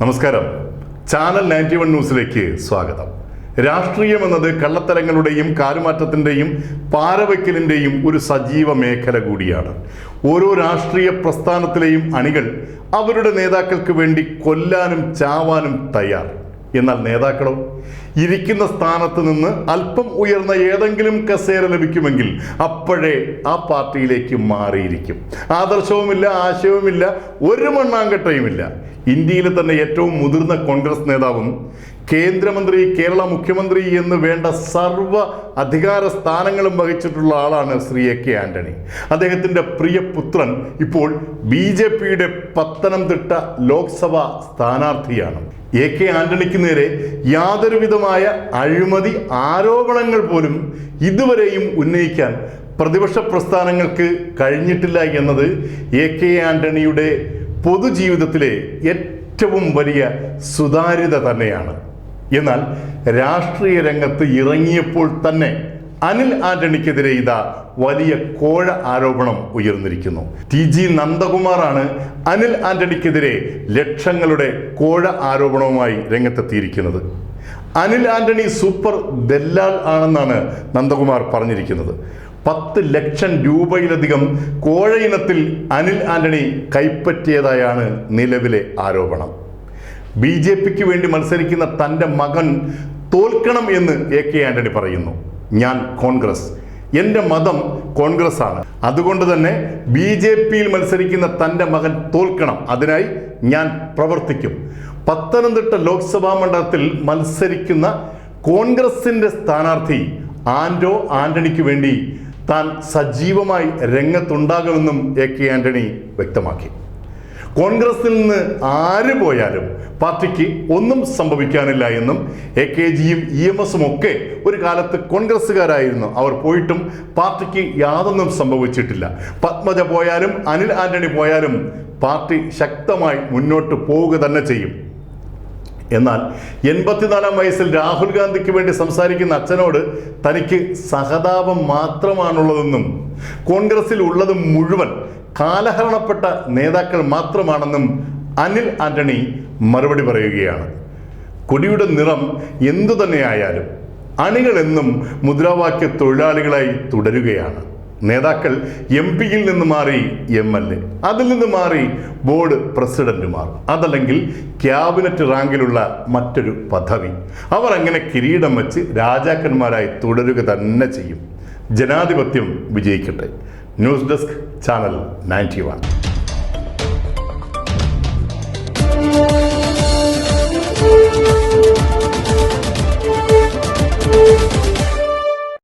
നമസ്കാരം. Channel ninety one ന്യൂസിലേക്ക് സ്വാഗതം. രാഷ്ട്രീയം എന്നത് കള്ളത്തരങ്ങളുടെയും കാലുമാറ്റത്തിന്റെയും പാരവയ്ക്കലിന്റെയും ഒരു സജീവ മേഖല കൂടിയാണ്. ഓരോ രാഷ്ട്രീയ പ്രസ്ഥാനത്തിലെയും അണികൾ അവരുടെ നേതാക്കൾക്ക് വേണ്ടി കൊല്ലാനും ചാവാനും തയ്യാർ. എന്നാൽ നേതാക്കളോ ഇരിക്കുന്ന സ്ഥാനത്ത് നിന്ന് അല്പം ഉയർന്ന ഏതെങ്കിലും കസേര ലഭിക്കുമെങ്കിൽ അപ്പോഴേ ആ പാർട്ടിയിലേക്ക് മാറിയിരിക്കും. ആദർശവുമില്ല ആശയവുമില്ല ഒരു മണ്ണാങ്കട്ടയുമില്ല. ഇന്ത്യയിലെ തന്നെ ഏറ്റവും മുതിർന്ന കോൺഗ്രസ് നേതാവും കേന്ദ്രമന്ത്രി കേരള മുഖ്യമന്ത്രി എന്ന് വേണ്ട സർവ അധികാര സ്ഥാനങ്ങളും വഹിച്ചിട്ടുള്ള ആളാണ് ശ്രീ എ കെ ആന്റണി. അദ്ദേഹത്തിന്റെ പ്രിയ പുത്രൻ ഇപ്പോൾ ബി ജെ പിയുടെ പത്തനംതിട്ട ലോക്സഭാ സ്ഥാനാർത്ഥിയാണ്. എ കെ ആന്റണിക്ക് നേരെ യാതൊരുവിധമായ അഴിമതി ആരോപണങ്ങൾ പോലും ഇതുവരെയും ഉന്നയിക്കാൻ പ്രതിപക്ഷ പ്രസ്ഥാനങ്ങൾക്ക് കഴിഞ്ഞിട്ടില്ല എന്നത് എ കെ ആന്റണിയുടെ പൊതുജീവിതത്തിലെ ഏറ്റവും വലിയ സുതാര്യത തന്നെയാണ്. എന്നാൽ രാഷ്ട്രീയ രംഗത്ത് ഇറങ്ങിയപ്പോൾ തന്നെ അനിൽ ആന്റണിക്കെതിരെ ഇതാ വലിയ കോഴ ആരോപണം ഉയർന്നിരിക്കുന്നു. ടി ജി നന്ദകുമാറാണ് അനിൽ ആന്റണിക്കെതിരെ ലക്ഷങ്ങളുടെ കോഴ ആരോപണവുമായി രംഗത്തെത്തിയിരിക്കുന്നത്. അനിൽ ആന്റണി സൂപ്പർ ദല്ലാൽ ആണെന്നാണ് നന്ദകുമാർ പറഞ്ഞിരിക്കുന്നത്. പത്ത് ലക്ഷം രൂപയിലധികം കോഴയിനത്തിൽ അനിൽ ആന്റണി കൈപ്പറ്റിയതായാണ് നിലവിലെ ആരോപണം. ബി ജെ പിക്ക് വേണ്ടി മത്സരിക്കുന്ന തന്റെ മകൻ തോൽക്കണം എന്ന് എ കെ ആന്റണി പറയുന്നു. ഞാൻ കോൺഗ്രസ്. എന്റെ മതം കോൺഗ്രസ് ആണ് അതുകൊണ്ട് തന്നെ ബി ജെ പിയിൽ മത്സരിക്കുന്ന തന്റെ മകൻ തോൽക്കണം. അതിനായി ഞാൻ പ്രവർത്തിക്കും. പത്തനംതിട്ട ലോക്സഭാ മണ്ഡലത്തിൽ മത്സരിക്കുന്ന കോൺഗ്രസിന്റെ സ്ഥാനാർത്ഥി ആൻഡോ ആന്റണിക്ക് വേണ്ടി താൻ സജീവമായി രംഗത്തുണ്ടാകുമെന്നും എ കെ ആന്റണി വ്യക്തമാക്കി. കോൺഗ്രസിൽ നിന്ന് ആര് പോയാലും പാർട്ടിക്ക് ഒന്നും സംഭവിക്കാനില്ല എന്നും എ കെ ജിയും ഇ എം എസും ഒക്കെ ഒരു കാലത്ത് കോൺഗ്രസ്സുകാരായിരുന്നു. അവർ പോയിട്ടും പാർട്ടിക്ക് യാതൊന്നും സംഭവിച്ചിട്ടില്ല. പത്മജ പോയാലും അനിൽ ആന്റണി പോയാലും പാർട്ടി ശക്തമായി മുന്നോട്ട് പോവുക തന്നെ ചെയ്യും. എന്നാൽ എൺപത്തിനാലാം വയസ്സിൽ രാഹുൽ ഗാന്ധിക്ക് വേണ്ടി സംസാരിക്കുന്ന അച്ഛനോട് തനിക്ക് സഹതാപം മാത്രമാണുള്ളതെന്നും കോൺഗ്രസിൽ ഉള്ളത് മുഴുവൻ കാലഹരണപ്പെട്ട നേതാക്കൾ മാത്രമാണെന്നും അനിൽ ആന്റണി മറുപടി പറയുകയാണ്. കൊടിയുടെ നിറം എന്തു തന്നെയായാലും അണികളെന്നും മുദ്രാവാക്യ തൊഴിലാളികളായി തുടരുകയാണ്. നേതാക്കൾ എം പിയിൽ നിന്ന് മാറി എം എൽ എ അതിൽ നിന്ന് മാറി ബോർഡ് പ്രസിഡന്റുമാർ. അതല്ലെങ്കിൽ ക്യാബിനറ്റ് റാങ്കിലുള്ള മറ്റൊരു പദവി. അവർ അങ്ങനെ കിരീടം വെച്ച് രാജാക്കന്മാരായി തുടരുക തന്നെ ചെയ്യും. ജനാധിപത്യം വിജയിക്കട്ടെ. News desk channel ninety